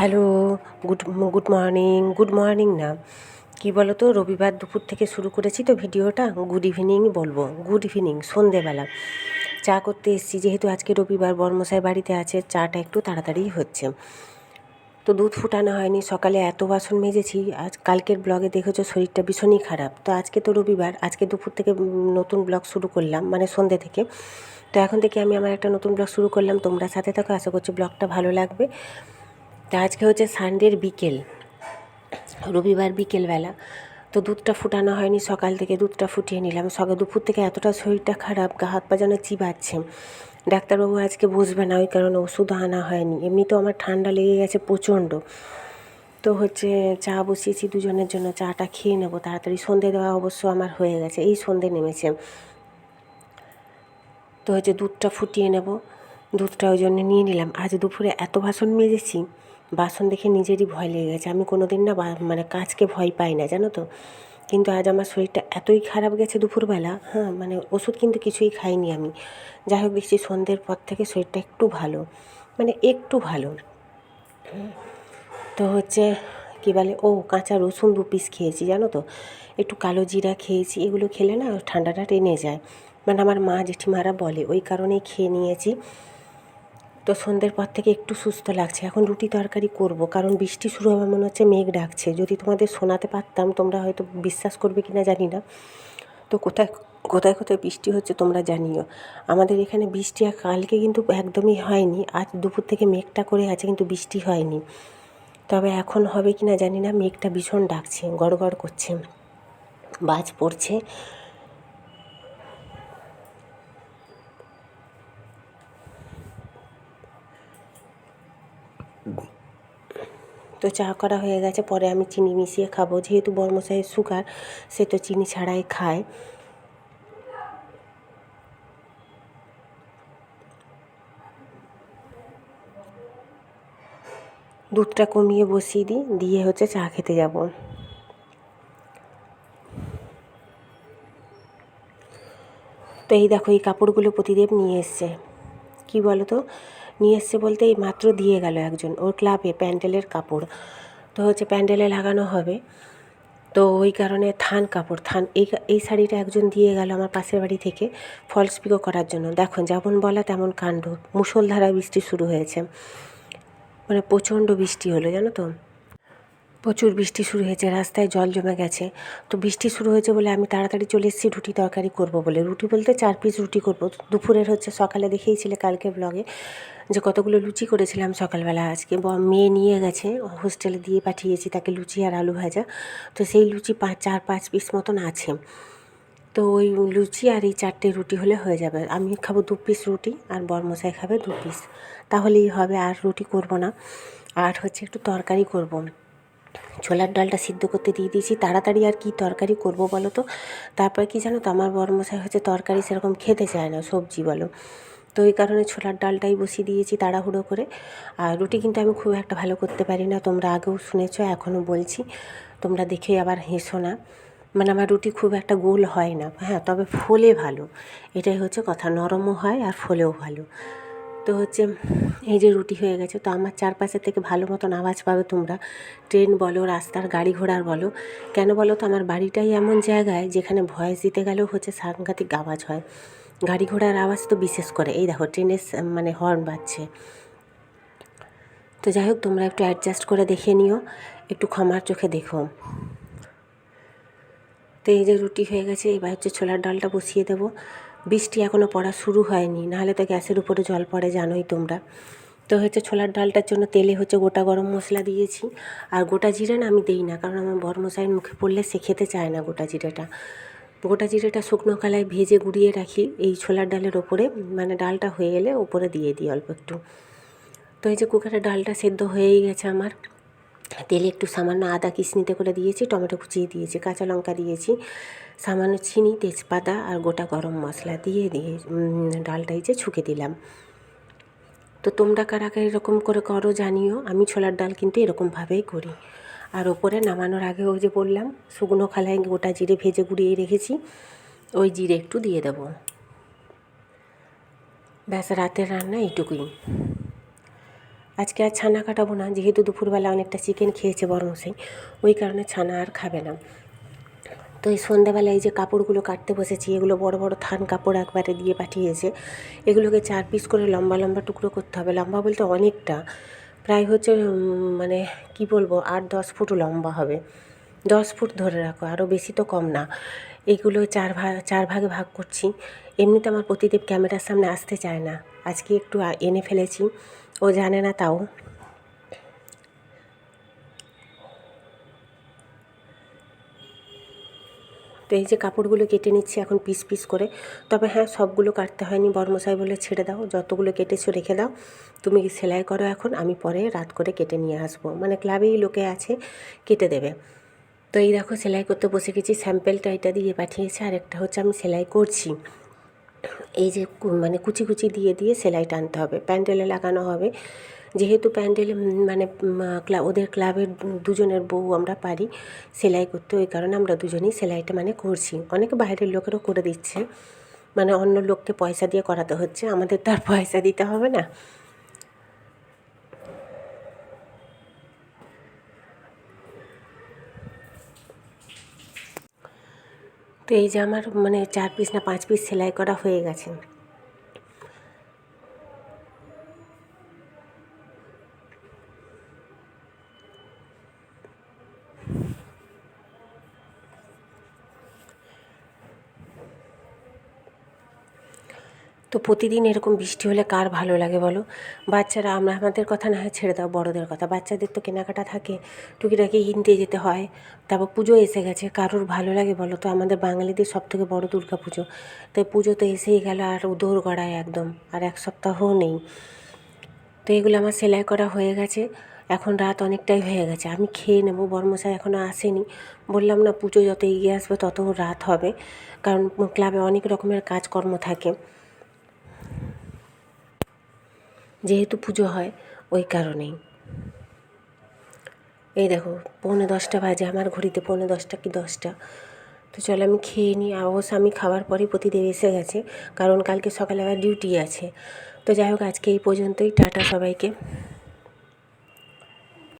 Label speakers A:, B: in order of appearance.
A: Hello, good good morning good morning না। কী বলো তো রবিবার দুপুর থেকে শুরু করেছি তো ভিডিওটা। গুড ইভিনিং বলব, গুড ইভিনিং, সন্ধেবেলা। চা করতে এসেছি, যেহেতু আজকে রবিবার, বর্মশাই বাড়িতে আছে, চাটা একটু তাড়াতাড়িই হচ্ছে। তো দুধ ফুটানো হয়নি, সকালে এত বাসন মেজেছি, আজ কালকের ব্লগে দেখেছ শরীরটা ভীষণই খারাপ। তো আজকে তো রবিবার, আজকে দুপুর থেকে নতুন ব্লগ শুরু করলাম মানে সন্ধে থেকে। তো এখন থেকে আমি আমার একটা নতুন ব্লগ শুরু করলাম, তোমরা সাথে থাকো, আশা করছি ব্লগটা ভালো লাগবে। তা আজকে হচ্ছে সানডের বিকেল, রবিবার বিকেলবেলা। তো দুধটা ফুটানো হয়নি, সকাল থেকে দুধটা ফুটিয়ে নিলাম। সকাল দুপুর থেকে এতটা শরীরটা খারাপ, গা হাত পা যেন চিবাচ্ছে। ডাক্তারবাবু আজকে বসবে না, ওই কারণে ওষুধ আনা হয়নি। এমনিতেও আমার ঠান্ডা লেগে গেছে প্রচণ্ড। তো হচ্ছে চা বসিয়েছি দুজনের জন্য, চাটা খেয়ে নেব, তাড়াতাড়ি সন্ধে দেওয়া অবশ্য আমার হয়ে গেছে, এই সন্ধে নেমেছে। তো হচ্ছে দুধটা ফুটিয়ে নেব, দুধটা ওই জন্য নিয়ে নিলাম। আজ দুপুরে এত বাসন মেজেছি বাসন দেখে নিজেরই ভয় লেগে গেছে। আমি কোনো দিন না মানে কাজকে ভয় পাই না, জানো তো? কিন্তু আজ আমার শরীরটা এতই খারাপ গেছে দুপুরবেলা হ্যাঁ মানে ওষুধ কিন্তু কিছুই খাইনি আমি। যাই হোক, দেখছি সন্ধ্যের পর থেকে শরীরটা একটু ভালো মানে একটু ভালো। তো হচ্ছে, কী বলে, ও কাঁচা রসুন দু পিস খেয়েছি, জানো তো? একটু কালো জিরা খেয়েছি, এগুলো খেলে না ঠান্ডাটা টেনে যায়। মানে আমার মা জেঠিমারা বলে, ওই কারণেই খেয়ে নিয়েছি। তো সন্ধ্যের পর থেকে একটু সুস্থ লাগছে। এখন রুটি তরকারি করব। কারণ বৃষ্টি শুরু হবে মনে হচ্ছে মেঘ ডাকছে। যদি তোমাদের শোনাতে পারতাম, তোমরা হয়তো বিশ্বাস করবে কি না জানি না। তো কোথায় কোথায় কোথায় বৃষ্টি হচ্ছে তোমরা জানিও। আমাদের এখানে বৃষ্টি আর কালকে কিন্তু একদমই হয়নি। আজ দুপুর থেকে মেঘটা করে আছে, কিন্তু বৃষ্টি হয়নি। তবে এখন হবে কি না জানি না। মেঘটা ভীষণ ডাকছে, গড়গড় করছে। বাজ পড়ছে। তো চা করা হয়ে গেছে, পরে আমি চিনি মিশিয়ে খাব। যেহেতু বর্মশাইয়ের সুগার সে তো চিনি ছাড়াই খায়। দুধটা কমিয়ে বসিয়ে দিই, দিয়ে হচ্ছে চা খেতে যাব। তো এই দেখো, এই কাপড়গুলো প্রতিদেব নিয়ে এসছে। কি বলো তো নিয়ে এসছে বলতে এই মাত্র দিয়ে গেল একজন। ওর ক্লাবে প্যান্ডেলের কাপড়। তো হচ্ছে প্যান্ডেলে লাগানো হবে। তো ওই কারণে থান কাপড়, থান এই এই শাড়িটা একজন দিয়ে গেল আমার পাশের বাড়ি থেকে ফলস পিকো করার জন্য। দেখুন, যেমন বলা তেমন কাণ্ড। মুসলধারা বৃষ্টি শুরু হয়েছে। মানে প্রচণ্ড বৃষ্টি হলো, জানো তো? প্রচুর বৃষ্টি শুরু হয়েছে, রাস্তায় জল জমে গেছে। তো বৃষ্টি শুরু হয়েছে বলে আমি তাড়াতাড়ি চলে এসেছি, রুটি তরকারি করব বলে। রুটি বলতে চার পিস রুটি করব। দুপুরের হচ্ছে, সকালে দেখেইছিলে কালকে ব্লগে যে কতগুলো লুচি করেছিলাম সকালবেলা আজকে। মেয়ে নিয়ে গেছে হোস্টেলে দিয়ে পাঠিয়েছি তাকে লুচি আর আলু ভাজা। তো সেই লুচি পাঁচ চার পাঁচ পিস মতন আছে। তো ওই লুচি আর এই চারটে রুটি হলে হয়ে যাবে। আমি খাব দু পিস রুটি আর বরমশাই খাবে দু পিস তাহলেই হবে, আর রুটি করব না। আর হচ্ছে একটু তরকারি করব। ছোলার ডালটা সিদ্ধ করতে দিয়ে দিয়েছি। তাড়াতাড়ি আর কি তরকারি করব বলো তো? তারপর কি জানো তো, আমার বরমশাই হচ্ছে তরকারি সেরকম খেতে চায় না, সবজি বলো। তো ওই কারণে ছোলার ডালটাই বসিয়ে দিয়েছি তাড়াহুড়ো করে। আর রুটি কিন্তু আমি খুব একটা ভালো করতে পারি না, তোমরা আগেও শুনেছো, এখনও বলছি। তোমরা দেখে আবার হেসো না। মানে আমার রুটি খুব একটা গোল হয় না হ্যাঁ তবে ফোলে ভালো। এটাই হচ্ছে কথা, নরমও হয় আর ফোলেও ভালো। তো হচ্ছে এই যে রুটি হয়ে গেছে, তো আমার চারপাশে থেকে ভালো মতন আওয়াজ পাবে তোমরা। ট্রেন বলো, রাস্তার গাড়ি ঘোড়ার বলো। কেন বলো তো, আমার বাড়িটাই এমন জায়গায় যেখানে ভয়েস দিতে গেলেও হচ্ছে সাংঘাতিক আওয়াজ হয়। গাড়ি ঘোড়ার আওয়াজ তো বিশেষ করে। এই দেখো, ট্রেনের মানে হর্ন বাজছে। তো যাই হোক, তোমরা একটু অ্যাডজাস্ট করে দেখে নিও। একটু ক্ষমার চোখে দেখো। তো এই যে রুটি হয়ে গেছে, এবার হচ্ছে ছোলার ডালটা বসিয়ে দেবো। বৃষ্টি এখনও পড়া শুরু হয়নি, নাহলে তো গ্যাসের উপরে জল পড়ে, জানোই তোমরা। তো হচ্ছে ছোলার ডালটার জন্য তেলে হচ্ছে গোটা গরম মশলা দিয়েছি, আর গোটা জিরে না আমি দিই না, কারণ আমার বরমশাইয়ের মুখে পড়লে সে খেতে চায় না গোটা জিরেটা। গোটা জিরেটা শুকনো কালায় ভেজে গুঁড়িয়ে রাখি, এই ছোলার ডালের ওপরে মানে ডালটা হয়ে এলে ওপরে দিয়ে দিই অল্প একটু। তো এই যে কুকারে ডালটা সেদ্ধ হয়েই গেছে আমার, তেলে একটু সামান্য আদা কিশনিতে করে দিয়েছি, টমেটো কুচিয়ে দিয়েছি, কাঁচা লঙ্কা দিয়েছি সামান্য চিনি, তেজপাতা আর গোটা গরম মশলা দিয়ে দিয়ে ডালটাই যে ছুঁকে দিলাম। তো তোমরা কারা কারা এরকম করে করো জানিও। আমি ছোলার ডাল কিন্তু এরকমভাবেই করি। আর ওপরে নামানোর আগে ওই যে বললাম, শুকনো খালায় গোটা জিরে ভেজে গুঁড়িয়ে রেখেছি। ওই জিরে একটু দিয়ে দেবো। ব্যাস, রাতের রান্না এইটুকুই। আজকে আর ছানা কাটাবো না, যেহেতু দুপুরবেলা অনেকটা চিকেন খেয়েছে বড়মশাই ওই কারণে ছানা আর খাবে না। তো এই সন্ধ্যাবেলা এই যে কাপড়গুলো কাটতে বসেছি, এগুলো বড় বড় থান কাপড় একবারে দিয়ে পাঠিয়েছে। এগুলোকে চার পিস করে লম্বা লম্বা টুকরো করতে হবে, লম্বা বলতে অনেকটা। প্রায় হচ্ছে মানে কি বলব, আট দশ ফুট লম্বা হবে। দশ ফুট ধরে রাখো আরও বেশি তো কম না। এইগুলো চার ভাগ চার ভাগে ভাগ করছি। এমনিতে আমার প্রতিদেব ক্যামেরার সামনে আসতে চায় না। আজকে একটু এনে ফেলেছি। ও জানে না তাও। তো এই যে কাপড়গুলো কেটে নিচ্ছি এখন পিস পিস করে। তবে হ্যাঁ সবগুলো কাটতে হয়নি। বর্মশাই বলে ছেড়ে দাও, যতগুলো কেটেছো রেখে দাও। তুমি সেলাই করো এখন? আমি পরে রাত করে কেটে নিয়ে আসব। মানে ক্লাবেই লোকে আছে, কেটে দেবে। তো এই দেখো, সেলাই করতে বসে গেছি। স্যাম্পেলটা এটা দিয়ে পাঠিয়েছে। আর একটা হচ্ছে আমি সেলাই করছি। এই যে মানে কুচি কুচি দিয়ে দিয়ে সেলাই টানতে হবে। প্যান্ডেলে লাগানো হবে। যেহেতু প্যান্ডেল মানে ওদের ক্লাবের দুজনের বউ আমরা পারি সেলাই করতে, ওই কারণে আমরা দুজনেই সেলাইটা মানে করছি। অনেক বাইরের লোকেরও করে দিচ্ছে। মানে অন্য লোককে পয়সা দিয়ে করাতে হচ্ছে, আমাদের তো আর পয়সা দিতে হবে না। তো এই যে আমার মানে চার পিস না পাঁচ পিস সেলাই করা হয়ে গেছে। তো প্রতিদিন এরকম বৃষ্টি হলে কার ভালো লাগে বলো? বাচ্চারা, আমরা আমাদের কথা না হয় ছেড়ে দাও বড়দের কথা। বাচ্চাদের তো কেনাকাটা থাকে, টুকিটাকি হিনতে যেতে হয়, তারপর পুজো এসে গেছে। কারোর ভালো লাগে বলো তো? আমাদের বাঙালিদের সব থেকে বড়ো দুর্গা পুজো। তাই পুজো তো এসেই গেল আর দৌড় গড়ায় একদম, আর এক সপ্তাহও নেই। তো এগুলো আমার সেলাই করা হয়ে গেছে। এখন রাত অনেকটাই হয়ে গেছে। আমি খেয়ে নেব, বর্মশাই এখনও আসেনি। বললাম, না, পুজো যত এগিয়ে আসবে তত রাত হবে। কারণ ক্লাবে অনেক রকমের কাজকর্ম থাকে। যেহেতু পুজো হয়, ওই কারণেই। এই দেখো, পৌনে দশটা বাজে, আমার ঘড়িতে পৌনে দশটা কি দশটা। তো চলো আমি খেয়ে নিই, অবশ্য আমি খাওয়ার পরেই প্রতিদেব এসে গেছে, কারণ কালকে সকালে আবার ডিউটি আছে। তো যাই হোক, আজকে এই পর্যন্তই, টাটা সবাইকে।